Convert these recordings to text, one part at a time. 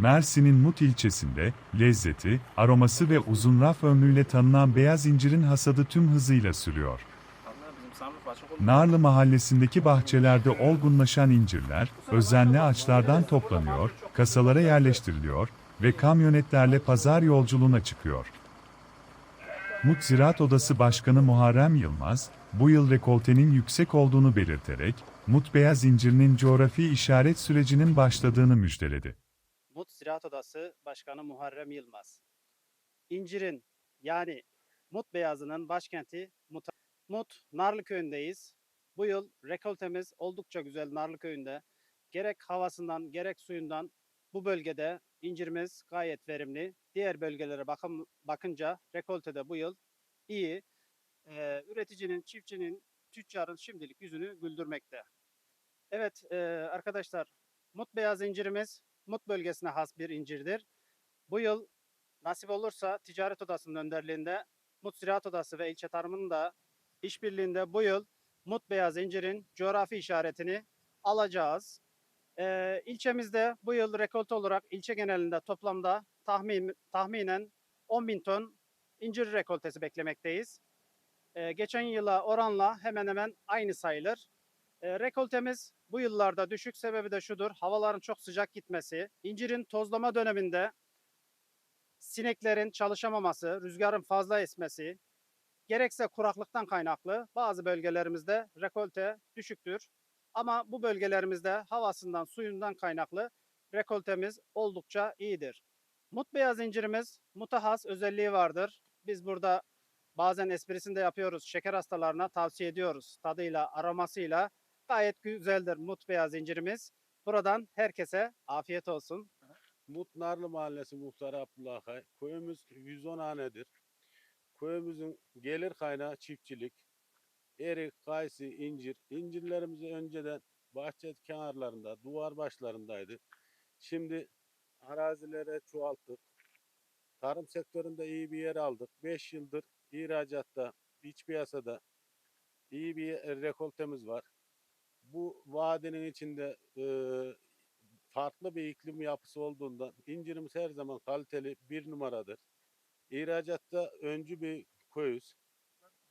Mersin'in Mut ilçesinde, lezzeti, aroması ve uzun raf ömrüyle tanınan beyaz incirin hasadı tüm hızıyla sürüyor. Narlı mahallesindeki bahçelerde olgunlaşan incirler, özenli ağaçlardan toplanıyor, kasalara yerleştiriliyor ve kamyonetlerle pazar yolculuğuna çıkıyor. Mut Ziraat Odası Başkanı Muharrem Yılmaz, bu yıl rekoltenin yüksek olduğunu belirterek, Mut Beyaz incirinin coğrafi işaret sürecinin başladığını müjdeledi. Ziraat Odası Başkanı Muharrem Yılmaz. İncir'in yani Mut Beyazı'nın başkenti Mut, Mut Narlıköy'ündeyiz. Bu yıl rekoltemiz oldukça güzel Narlıköy'ünde. Gerek havasından gerek suyundan bu bölgede incirimiz gayet verimli. Diğer bölgelere bakın, bakınca rekoltede bu yıl iyi. Ee, üreticinin, çiftçinin, tüccarın şimdilik yüzünü güldürmekte. Evet e, arkadaşlar Mut Beyaz incirimiz Mut bölgesine has bir incirdir. Bu yıl nasip olursa Ticaret Odası'nın önderliğinde Mut Ziraat Odası ve ilçe tarımının da işbirliğinde bu yıl Mut Beyaz incirin coğrafi işaretini alacağız. Ee, ilçemizde bu yıl rekolte olarak ilçe genelinde toplamda tahmin, tahminen 10 bin ton incir rekoltesi beklemekteyiz. Ee, geçen yıla oranla hemen hemen aynı sayılır. E, rekoltemiz bu yıllarda düşük sebebi de şudur. Havaların çok sıcak gitmesi, incirin tozlama döneminde sineklerin çalışamaması, rüzgarın fazla esmesi, gerekse kuraklıktan kaynaklı bazı bölgelerimizde rekolte düşüktür. Ama bu bölgelerimizde havasından, suyundan kaynaklı rekoltemiz oldukça iyidir. Mut beyaz incirimiz mutahas özelliği vardır. Biz burada bazen esprisini de yapıyoruz. Şeker hastalarına tavsiye ediyoruz. Tadıyla, aromasıyla gayet güzeldir mut beyaz incirimiz. Buradan herkese afiyet olsun. Mutnarlı Mahallesi Muhtarı Abdullah Kay. Köyümüz 110 hanedir. Köyümüzün gelir kaynağı çiftçilik. Erik, kayısı, incir. İncirlerimiz önceden bahçe kenarlarında, duvar başlarındaydı. Şimdi arazilere çoğalttık. Tarım sektöründe iyi bir yer aldık. 5 yıldır ihracatta, iç piyasada iyi bir rekoltemiz var. Bu vadinin içinde eee farklı bir iklim yapısı olduğundan incirimiz her zaman kaliteli bir numaradır. İhracatta öncü bir köyüz.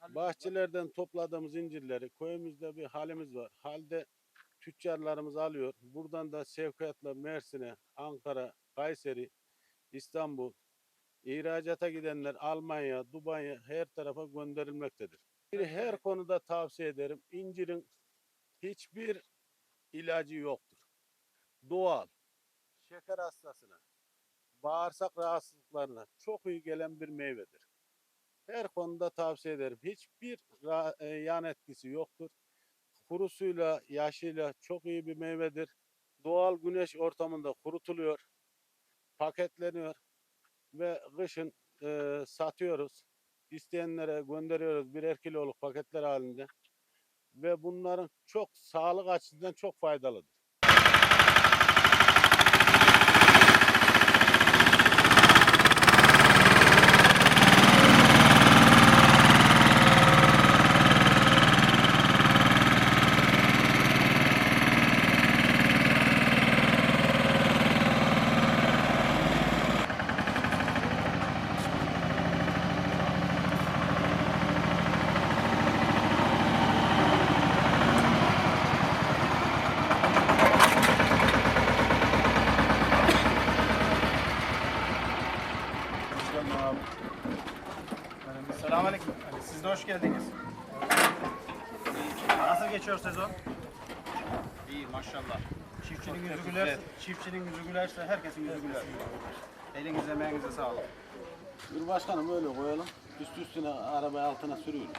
Bahçelerden topladığımız incirleri köyümüzde bir halimiz var. Halde tüccarlarımız alıyor. Buradan da sevkiyatla Mersin'e, Ankara, Kayseri, İstanbul, ihracata gidenler Almanya, Dubai her tarafa gönderilmektedir. Bir Her konuda tavsiye ederim. İncirin hiçbir ilacı yoktur doğal, şeker hastasına, bağırsak rahatsızlıklarına çok iyi gelen bir meyvedir. Her konuda tavsiye ederim. Hiçbir e, yan etkisi yoktur. Kurusuyla, yaşıyla çok iyi bir meyvedir. Doğal güneş ortamında kurutuluyor, paketleniyor ve kışın e, satıyoruz. İsteyenlere gönderiyoruz birer kiloluk paketler halinde. Ve bunların çok sağlık açısından çok faydalıdır. Selamünaleyküm. Siz de hoş geldiniz. Nasıl geçiyor sezon? İyi maşallah. Çiftçinin yüzü güler, çiftçinin yüzü gülerse herkesin yüzü güler. Elinize emeğinize sağlık. Bir başkanım öyle koyalım. Üst üstüne arabayı altına sürüyoruz.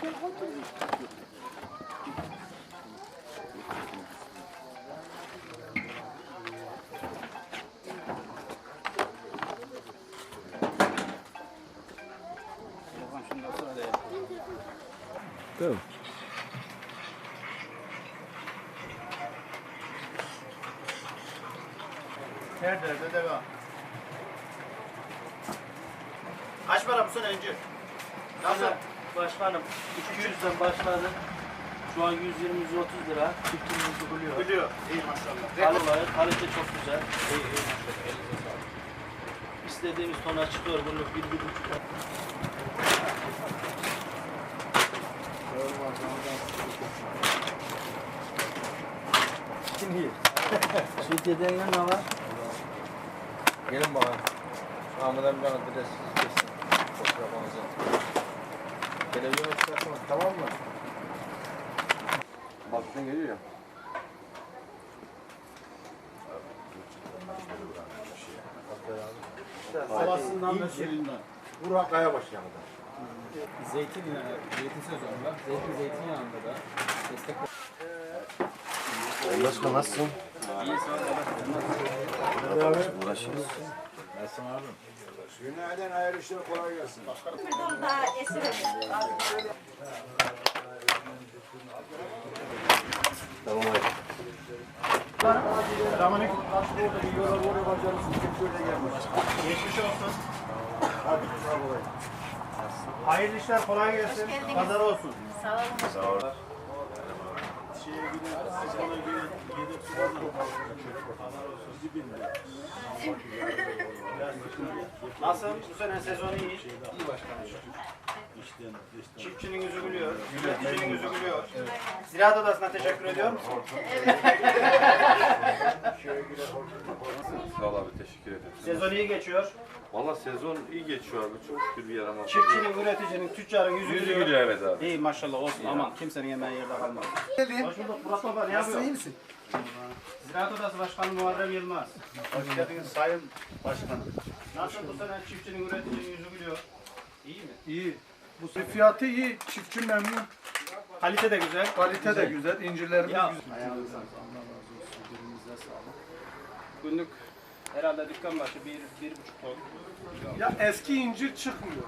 Tamam Tamam. Her derde deva. Kaç para bu sene incir? Nasıl? Başkanım 200'den başladı. Şu an 120-130 lira. Çiftçimizi buluyor. Biliyor. İyi maşallah. Kalite, kalite çok güzel. İyi iyi maşallah. Elinize sağlık. İstediğimiz tona çıkıyor bunu bir, bir buçuk Kim yiyor? Süt yediğin ne var? Gelin bakalım. Ahmet amcanın adresi kesin. Fotoğrafınızı. Televizyon isterseniz tamam mı? Baktın geliyor ya. Havasından ve suyundan. Burak Kayabaş yanında. Zeytin zeytin sezonunda, zeytin zeytinyağında da destek Başka nasılsın? Uğraşıyoruz. Günaydın, hayırlı işler, kolay gelsin. Buradan daha esir Tamam hadi. Geçmiş olsun. Hayırlı işler, kolay gelsin. geldiniz. Pazar olsun. Sağ olun. Nasıl? Bu sene sezonu iyi. İyi başkanım. Çiftçinin yüzü gülüyor. Üreticinin yüzü gülüyor. Ziraat Odası'na teşekkür ediyor musun? Sağ ol abi teşekkür ederim. Sezon iyi geçiyor. Valla sezon iyi geçiyor abi. Çok şükür bir yaramaz. Çiftçinin, üreticinin, tüccarın yüzü Yüzü gülüyor. gülüyor evet abi. İyi maşallah olsun. Aman kimsenin yemeği yerde kalmaz. Hoş bulduk Murat Baba. Ne yapıyorsun? iyi misin? Ziraat Odası Başkanı Muharrem Yılmaz. Hoş geldiniz Sayın Başkanım. Nasıl bu sene çiftçinin, üreticinin yüzü gülüyor? İyi mi? İyi. Bu se- fiyatı iyi, çiftçi memnun, Kalite de güzel. kalite de güzel, incirlerimiz Ya. güzel. Ayağınıza Günlük herhalde dükkan başı bir, bir buçuk ton. Ya eski incir çıkmıyor.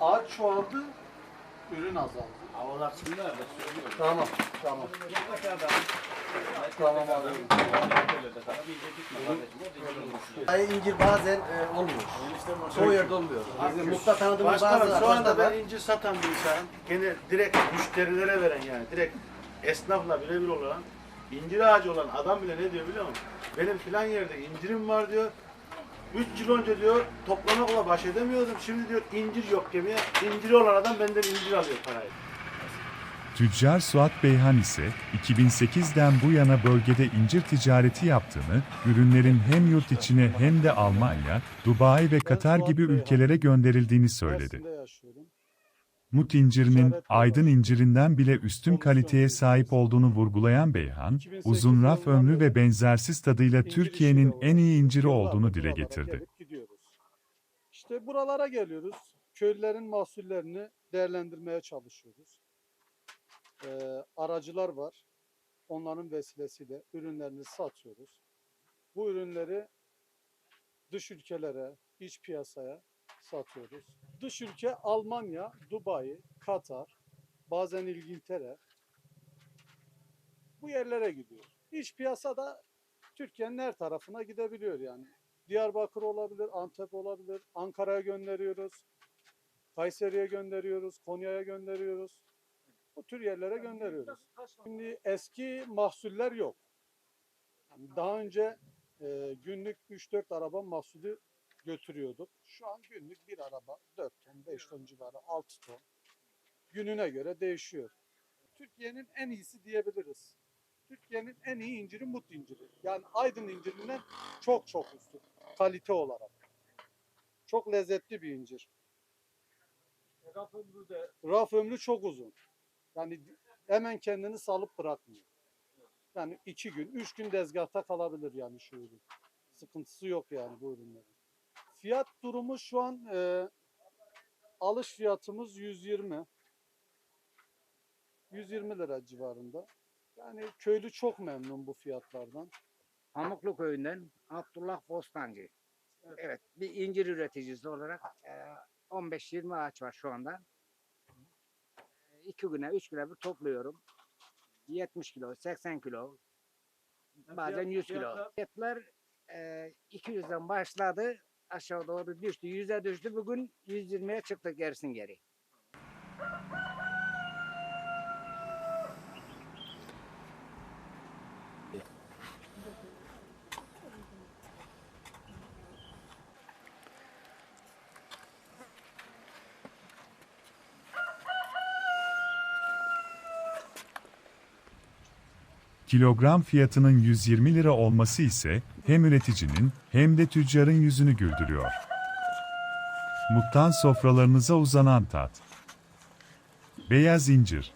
Ağaç çoğaldı, ürün azaldı. Havalar da söylüyor. Tamam, tamam. Mutlaka da Tamam abi. İncir bazen e, olmuyor. Çoğu yerde olmuyor. Bizim muhtar tanıdığımız bazı şu anda ben incir satan bir insanım. Gene direkt müşterilere veren yani. Direkt esnafla birebir olan, incir ağacı olan adam bile ne diyor biliyor musun? Benim filan yerde incirim var diyor. 3 yıl önce diyor toplamakla baş edemiyordum. Şimdi diyor incir yok gemiye. İnciri olan adam benden incir alıyor parayı. Tüccar Suat Beyhan ise 2008'den bu yana bölgede incir ticareti yaptığını, ürünlerin hem yurt içine hem de Almanya, Dubai ve Katar gibi ülkelere gönderildiğini söyledi. Mut incirinin Aydın incirinden bile üstün kaliteye sahip olduğunu vurgulayan Beyhan, uzun raf ömrü ve benzersiz tadıyla Türkiye'nin en iyi inciri olduğunu dile getirdi. İşte buralara geliyoruz. Köylülerin mahsullerini değerlendirmeye çalışıyoruz. Ee, aracılar var. Onların vesilesiyle ürünlerini satıyoruz. Bu ürünleri dış ülkelere, iç piyasaya satıyoruz. Dış ülke Almanya, Dubai, Katar, bazen İngiltere. Bu yerlere gidiyor. İç piyasada Türkiye'nin her tarafına gidebiliyor yani. Diyarbakır olabilir, Antep olabilir, Ankara'ya gönderiyoruz. Kayseri'ye gönderiyoruz, Konya'ya gönderiyoruz. Bu tür yerlere gönderiyoruz. Şimdi eski mahsuller yok. Daha önce e, günlük 3-4 araba mahsulü götürüyorduk. Şu an günlük bir araba 4 ton, 5 ton civarı, 6 ton. Gününe göre değişiyor. Türkiye'nin en iyisi diyebiliriz. Türkiye'nin en iyi inciri mut inciri. Yani Aydın incirinden çok çok üstün kalite olarak. Çok lezzetli bir incir. Raf ömrü de Raf ömrü çok uzun. Yani hemen kendini salıp bırakmıyor. Yani iki gün, üç gün dezgahta kalabilir yani şu ürün. Sıkıntısı yok yani bu ürünlerin. Fiyat durumu şu an e, alış fiyatımız 120. 120 lira civarında. Yani köylü çok memnun bu fiyatlardan. Pamuklu köyünden Abdullah Bostancı. Evet, bir incir üreticisi olarak eee, 15-20 ağaç var şu anda. İki güne, üç güne bir topluyorum. 70 kilo, 80 kilo, bazen 100 kilo. Fiyatlar eee, 200'den başladı aşağı doğru düştü. Yüze düştü. Bugün 120'ye çıktık gerisin geri. Kilogram fiyatının 120 lira olması ise hem üreticinin hem de tüccarın yüzünü güldürüyor. Muttan sofralarınıza uzanan tat. Beyaz incir.